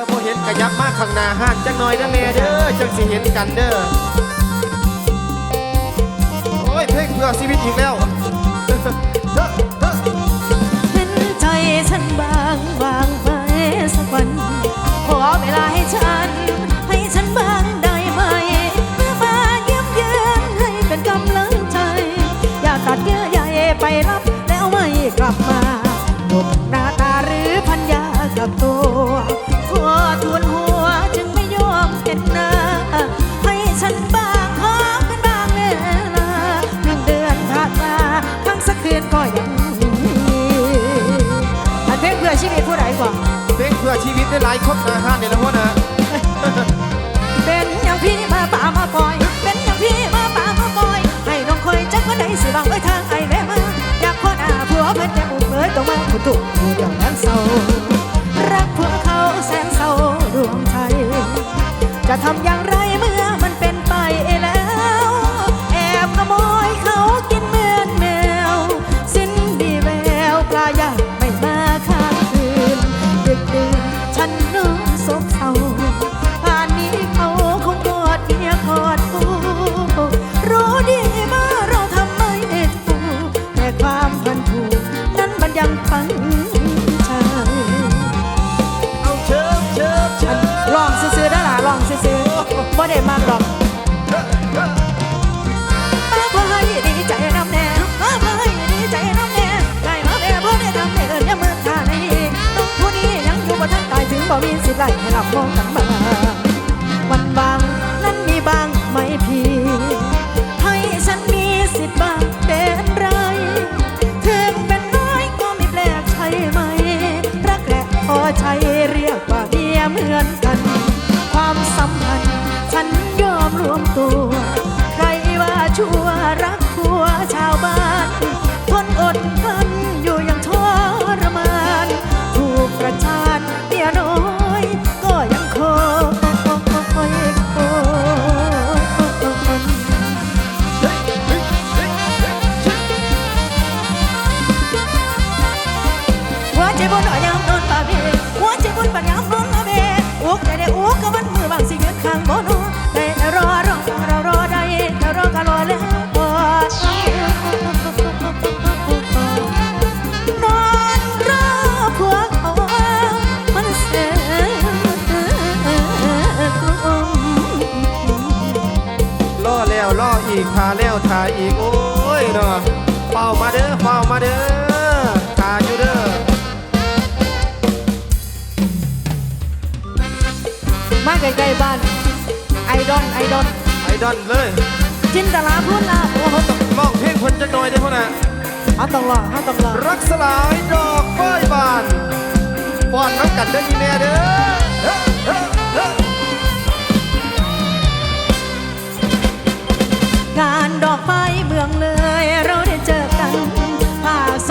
อบ่เห็นกระยับมากข้างหน้าห้างจังหน่อยนะแม่เด้อจังสิเห็นกันเด้อโอ้ยเพลงเพื่อชีวิตอีกแล้วเห็นใจฉันบางบางไปสักวันขอเวลาให้ฉัน ชีวิตผู้ใดก่อนเพลงเพื่อชีวิตได้หลายคนหน้าห้านนี่นะพ่อนะเป็นอย่างพี่มาป่ามาปล่อย เป็นอย่างพี่มาป่ามาปล่อย ให้น้องคอยจักวันใดสิบางไว้ทางไอ้แม่มาอยากพ่อหน้าผัวเพิ่นจะอุ้มเอ้ยต้องมาผู้ตุกผู้เดียวนั้นเศร้ารักผัวเขาแสนเศร้าดวงใจ จะทำอย่างไร ไล่ให้หลับมองกันมางวันบางนั้นมีบางไหมพี่ให้ฉันมีสิทธิ์บางเป็นไรถึงเป็นน้อยก็ไม่แปลกใช่ไหมรักและพอใช้เรียกว่าเมียเหมือนกัน ความสัมพันธ์ฉันยอมรวมตัว ใครว่าชั่วรักผัวชาวบ้าน แล้วล่ออีกทาแล้วทาอีกโอ้ยเนาะเป่ามาเด้อเป่ามาเด้อทาอยู่เด้อมาใกล้ๆบ้าน ไอดอนไอดอนไอดอนเลย จินตลาพูดละโอ้โหต้องร้องเพลงคนจังหน่อยได้อพ่อนะเขาต้องรอเขาต้องรอรักสลายดอกไม้บานป้อนน้ำกันเด้อยีแม่เด้อ งานดอกไม้เมืองเลย เราได้เจอกันภาคส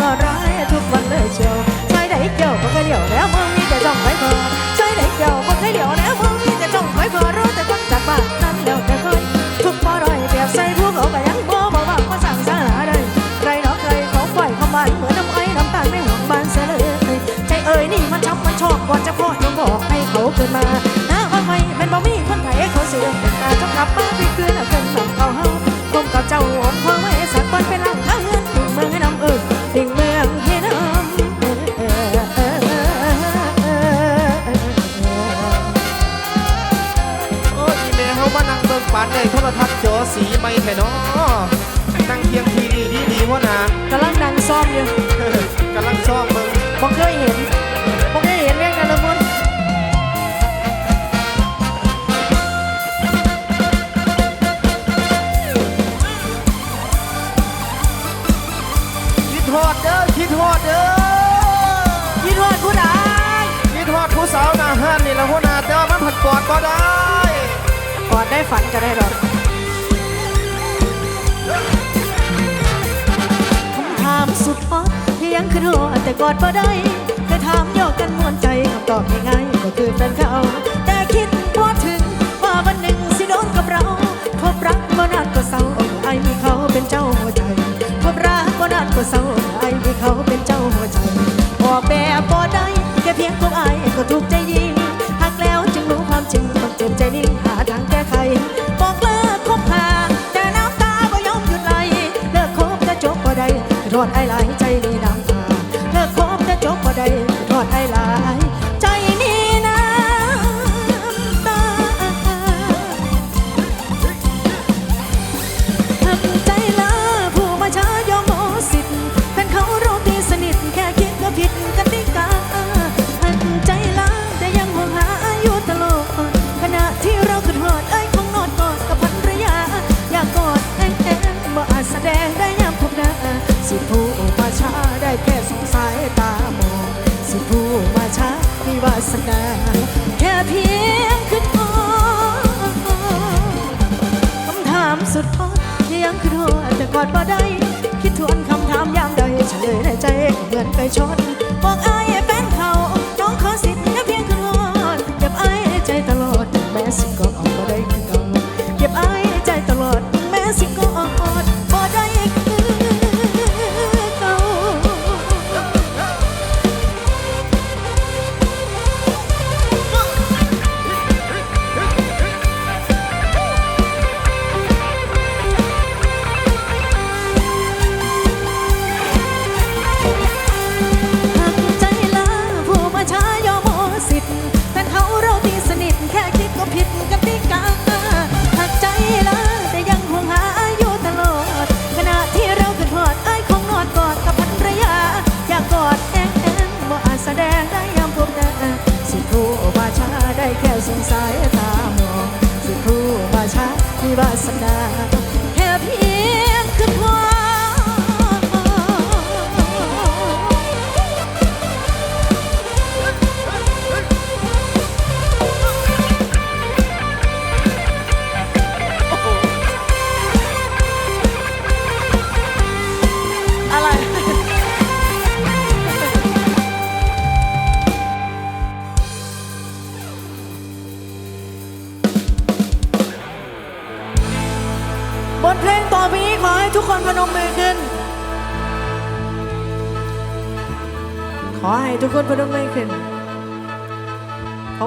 ก็ร้ายทุกวันเลยเชียวใช่ได้เกี่ยวก็เคยเดี่ยวแล้วมึงมีแต่จ้องไว้พอใช่ได้เกี่ยวก็เคยเดี่ยวแล้วมึงมีแต่จ้องไว้พอรู้แต่คนจากบ้านนั้นแล้วแต่คอยทุกปอร่อยเปรียบใส่ผู้เขาก็ยังบ่บ่ว่ามาสั่งสาหาได้ใครเนาะใครเขาปล่อยเขามันเหมือนน้ำไอ้น้ำตาลไม่ห่วงบานเสียเลยใจเอ่ยนี่มันชอบมันชอบก่อนจะพ่อยังบอกให้เขาเกิดมา นั่งเคียงทีดีดีดีๆหัวหน้ากำลังดันซ้อมอยู่กำลังซ่อมเบิ่งบอกเคยเห็นบอกเคยเห็นเรื่องนั้นละมุนคิดฮอดเด้อคิดฮอดเด้อยี่ทอดผู้ใดคิดฮอดผู้สาวหน้าห้านนี่ละหัวหน้าแต่ว่ามันผัดกอดบ่ได้ก่อนได้ฝันก็ได้หรอก ยงขึ้นหัวแต่กอดบ่ได้เคยถามโยกกันมวนใจคำตอบง่ายๆก็คือแฟนเขา แต่คิดพอถึงว่าวันหนึ่งสิโดนกับเรา พบรักบ่นานก็เศร้าไอ้มีเขาเป็นเจ้าหัวใจ พบรักบ่นานก็เศร้าไอ้มีเขาเป็นเจ้าหัวใจออกแบบบ่ได้แค่เพียงพวกไอ้ก็ถูกใจยิงหักแล้วจึงรู้ความจริงต้องเจ็บใจนิ่งหาทางแก้ไขบอกเลิกคบหาแต่น้ำตาบ่ยอมหยุดไหลเลิกคบแต่จบบ่ได้รอดไอ้หลายใจนี่ to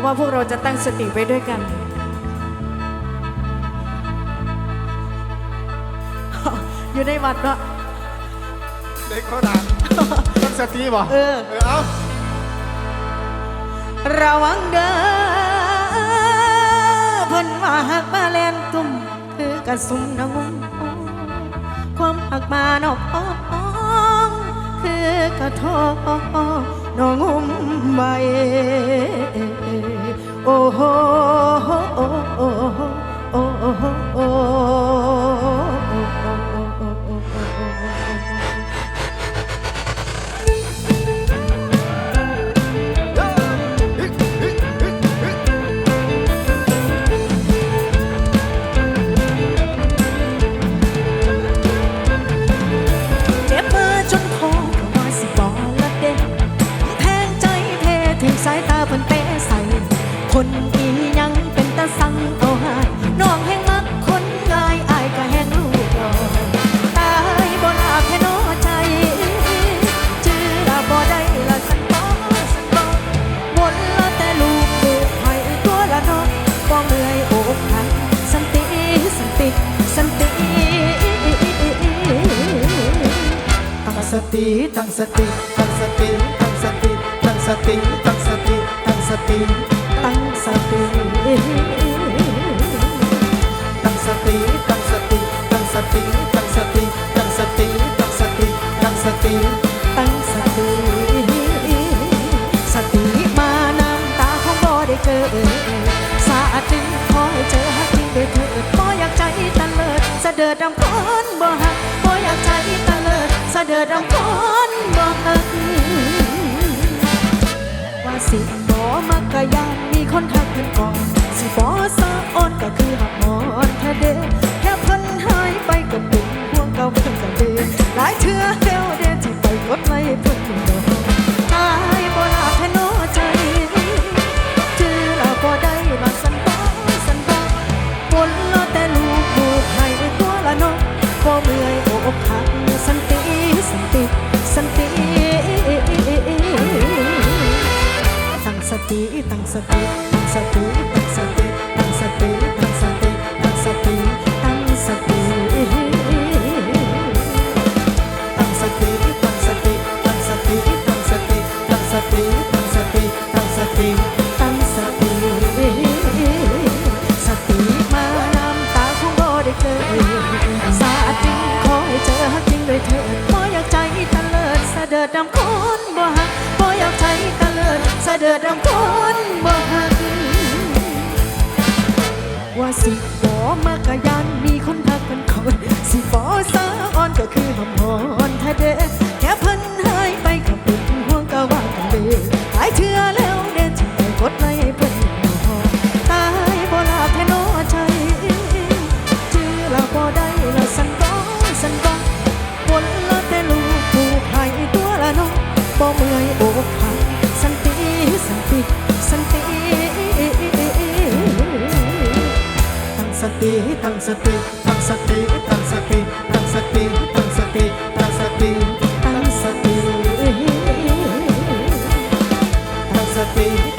ว่าพวกเราจะตั้งสติไปด้วยกันอยู่ในวัดเนาะเด็กก็ดังตั้งสติบ่เออเอาระวังเด้อเพิ่นว่าหักมาแลนตุ้มคือกระสุมน้ำมุมความหักมานอกอ้อคือกระทอ น้องอุ้มไว้โอ้โหโอ้โหโอ้โห ดองคนบอกกันว่าสิบอมักกะยันมีคนทักเพิ่นก่อนสิบอสะอ่อนก็คือหักมอนแท้เดแค่เพิ่นหายไปก็เป็นห่วงเก่าเพิ่นก็เดหลายเทื่อเฮวเด้ที่ไปกดไล่เพิ่น ตั้งสติตั้งสติตั้งสติตั้งสติตั้งสติตั้งสติตั้งสติตั้งสติ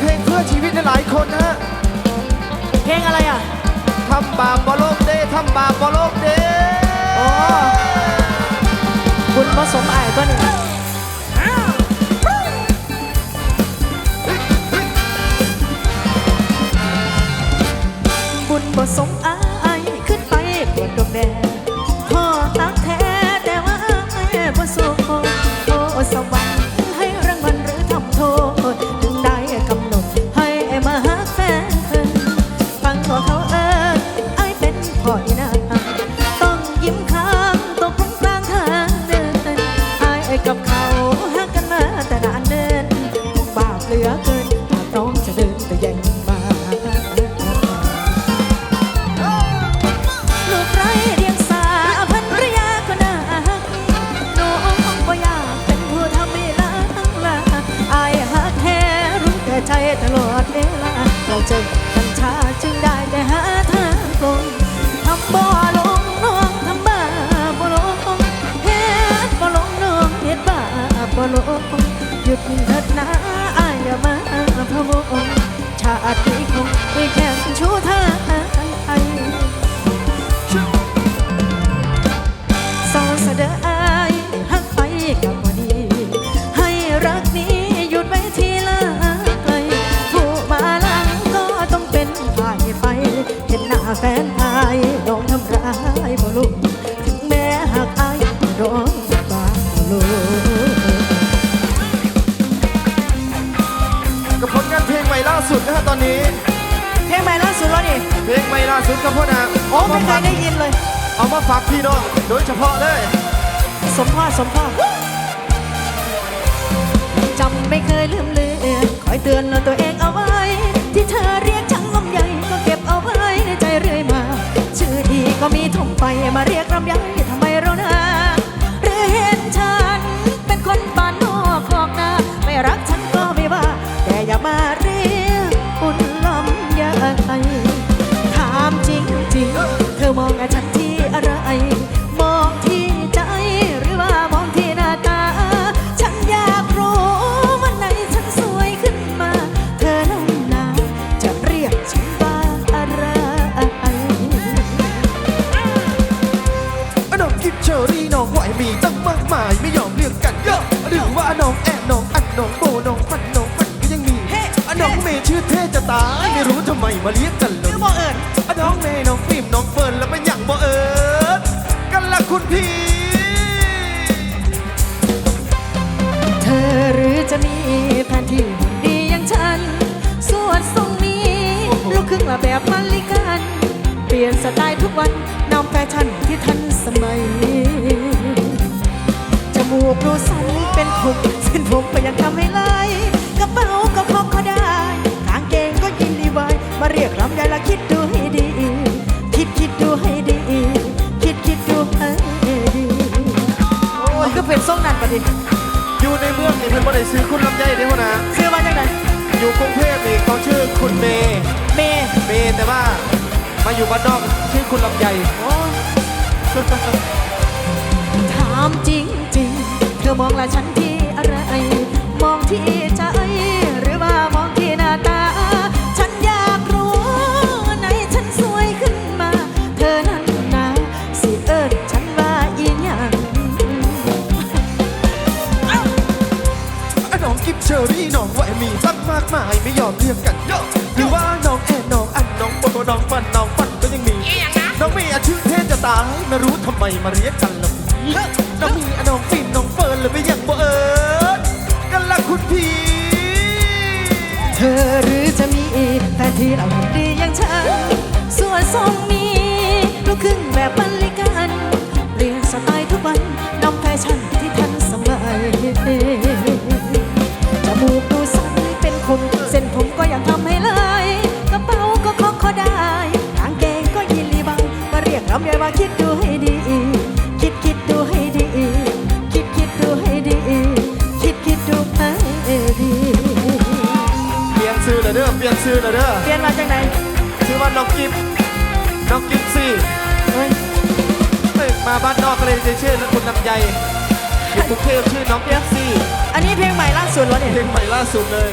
เพลงเพื่อชีวิตหลายคนฮะเพลงอะไรอะทำบาปบอโลกเด้ทำบาปบอโลกเด้โอ้บุญผสมอ้ตัวนี้บุญผสม Leandro. ชั่นที่ทันสมัย จมูกดูสันเป็นผมเส้นผมก็ยังทำให้ไล่กระเป๋าก็พกก็ได้ กางเกงก็ยินดีไว้ มาเรียกรำได้ละคิดดูให้ดี คิดคิดดูให้ดี คิดคิดดูให้ดีมันก็เป็นทรงนั้นปะดิอยู่ในเมืองนี่เพิ่นบ่ได้ซื้อคุณลำไยเด้อพ่อนะซื้อมาจากไหนอยู่กรุงเทพนี่เขาชื่อคุณเมย์เมย์เมย์แต่ว่า มาอยู่บ้านนอกชื่อคุณลำไยโอ้ถามจริงจริงๆเธอมองละฉันที่อะไร มองที่ใจหรือว่ามองที่หน้าตา ฉันอยากรู้ไหนฉันสวยขึ้นมา เธอนั้นนะสิเอิญฉันว่าอีหยังอะน้องกิฟเชอรี่น้องว่ามีตั้งมากมายไม่ยอมเรียกกันเยอะหรือว่าน้องแอนน้องอันน้องโปน้องฟันน้อง ชื่อเทศจะตายไม่รู้ทำไมมาเรียกกันล่ะพี่น้องมีอะน้องฟินน้องเฟิร์นเลยไม่ยังบ่เอิญกันละคุณพี่เธอหรือจะมีแต่ที่เราดีอย่างฉันส่วนทรงนี้ลูกครึ่งแบบมันลิ เด้อเปลี่ยนชื่อเลยเด้อเปลี่ยนมาจากไหนชื่อว่าน้องกิฟน้องกิฟซี่เฮ้ยเอ้ยมาบ้านนอกก็เลยจะชื่อคุณลำไยอยู่กรุงเทพชื่อน้องกิฟซี่อันนี้เพลงใหม่ล่าสุดแล้วเนี่ยเพลงใหม่ล่าสุดเลย